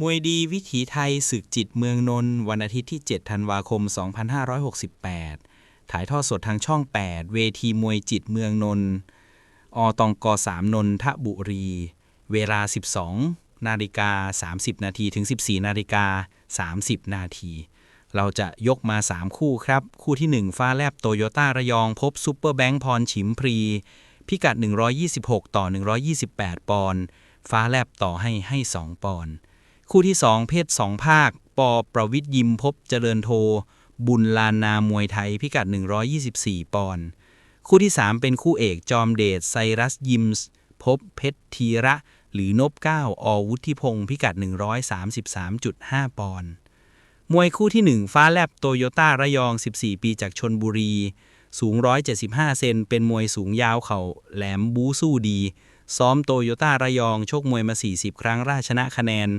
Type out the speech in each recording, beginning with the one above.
มวยดีวิถีไทยศึกจิตเมืองนนท์วันอาทิตย์ที่ 7 ธันวาคม 2568 ถ่ายทอดสดทางช่อง 8 เวทีมวยจิตเมืองนนท์ อตองก3นนทบุรี เวลา 12 นาฬิกา 30 นาทีถึง 14 นาฬิกา 30 นาที เราจะยกมา 3 คู่ครับ คู่ที่ 1 ฟ้าแลบโตโยต้าระยองพบซูเปอร์แบงค์พรฉิมพรี พิกัด 126 ต่อ 128 ปอนด์ ฟ้าแลบต่อให้ให้ 2 ปอนด์ คู่ที่ 2 เพศ 2 ภาค ปอประวิทย์ยิมพบเจริญโท บุญลานามวยไทยพิกัด 124 ปอนด์คู่ที่ 3 เป็นคู่เอกจอมเดชไซรัสยิมส์พบเพชรทีระ หรือนบเก้าอวุฒิพงศ์พิกัด 133.5 ปอนด์มวยคู่ที่ 1 ฟ้าแลบโตโยต้าระยอง 14 ปีจากชนบุรี สูง 175 เซน เป็นมวยสูงยาวเข่าแหลมบูสู้ดี ซ้อมโตโยต้าระยองชกมวยมา 40 ครั้งราชนะคะแนน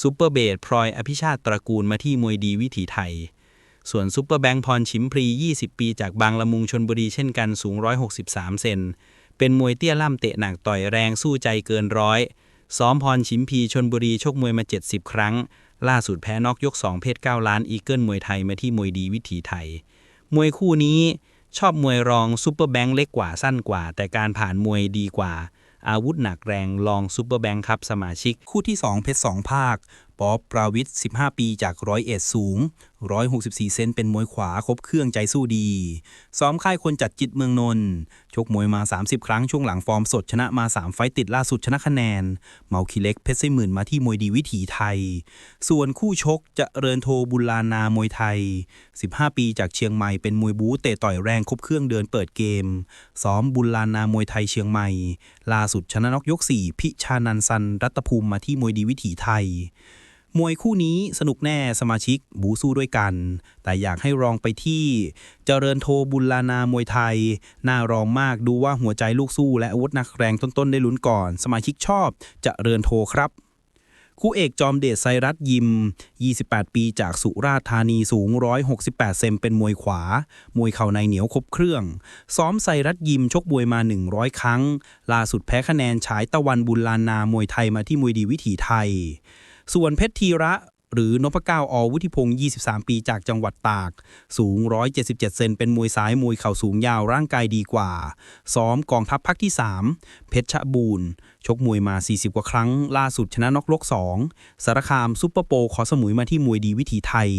ซูเปอร์เบดพลอยอภิชาติตระกูลมาที่มวยดีวิถีไทย ส่วนซูเปอร์แบงค์พรชิมพรี 20 ปีจากบางละมุงชนบุรีเช่นกันสูง 163 เซน เป็นมวยเตี้ยล่ำเตะหนักต่อยแรงสู้ใจเกินร้อย ซ้อมพรชิมพีชนบุรีชกมวยมา 70 ครั้ง ล่าสุดแพ้นอกยก 2 เพชร9ล้านอีเกิลมวยไทยมาที่มวยดีวิถีไทย มวยคู่นี้ชอบมวยรองซูเปอร์แบงค์เล็กกว่าสั้นกว่า แต่การผ่านมวยดีกว่า อาวุธหนักแรงลองซูเปอร์แบงค์ครับสมาชิก คู่ที่ 2 เพชร2ภาค ป๊อบปราวิทย์15 ปีจากร้อยเอ็ดสูง 164 เซนเป็นมวยขวาครบเครื่องใจสู้ดี ซ้อมค่ายคนจัดจิตเมืองนนท์ชกมวยมา 30 ครั้งช่วงหลังฟอร์มสดชนะมา 3 ไฟต์ติดล่าสุดชนะคะแนน เมาคีเล็กเพชรไส้หมื่นมาที่มวยดีวิถีไทย ส่วนคู่ชกจะเริญโทบุลานามวยไทย 15 ปีจากเชียงใหม่เป็นมวยบู๊เตะต่อยแรงครบเครื่องเดินเปิดเกม ซ้อมบุลานามวยไทยเชียงใหม่ล่าสุดชนะนอกยก 4 พิชานันซันรัตภูมิมาที่มวยดีวิถีไทย มวยคู่นี้สนุกแน่สมาชิกบูสู้ด้วยกัน แต่อยากให้ลองไปที่ เจริญโทบุญลานามวยไทย น่ารองมากดูว่าหัวใจลูกสู้ และอาวุธนักแรงต้นๆ ได้ลุ้นก่อน สมาชิกชอบเจริญโทครับคู่เอกจอมเดชไซรัตยิม 28 ปีจากสุราษฎร์ธานีสูง 168 เซนเป็นมวยขวา มวยเข่าในเหนียวครบเครื่อง ซ้อมไซรัตยิมชกมวยมา 100 ครั้ง ล่าสุดแพ้คะแนนฉายตะวันบุญลานามวยไทยมาที่มวยดีวิถีไทย ส่วนเพชรทีระหรือนพเก้าอวุฒิพงศ์ 23 ปีจากจังหวัดตาก สูง 177 เซน เป็นมวยซ้ายมวยเข่าสูงยาวร่างกายดีกว่า ซ้อมกองทัพภาคที่ 3 เพชรชบูรณ์ ชกมวยมา 40 กว่าครั้ง ล่าสุดชนะน็อกลก 2 สารคามซุปเปอร์โปขอสมุยมาที่มวยดีวิถีไทย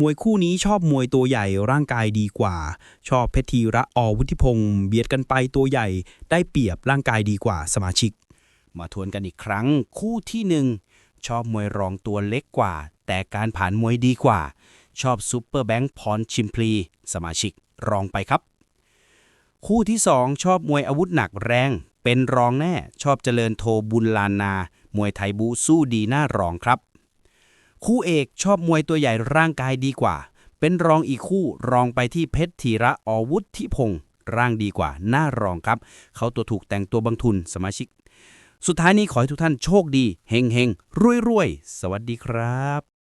มวยคู่นี้ชอบมวยตัวใหญ่ร่างกายดีกว่า ชอบเพชรทีระอวุฒิพงศ์เบียดกันไปตัวใหญ่ได้เปรียบร่างกายดีกว่าสมาชิก มาทวนกันอีกครั้งคู่ที่หนึ่ง ชอบมวยรองตัวเล็กกว่า แต่การผ่านมวยดีกว่า ชอบซูเปอร์แบงค์พรชิมพลี สมาชิกรองไปครับ คู่ที่สองชอบมวยอาวุธหนักแรง เป็นรองแน่ชอบเจริญโทบุญลานนา มวยไทยบูสู้ดีหน้ารองครับ คู่เอกชอบมวยตัวใหญ่ร่างกายดีกว่า เป็นรองอีกคู่รองไปที่เพชรธีระอวุฒิพงศ์ร่างดีกว่าหน้ารองครับ เขาตัวถูกแต่งตัวบังทุนสมาชิก สุดท้ายนี้ขอให้ทุกท่านโชคดีเฮงเฮงรวยรวยสวัสดีครับ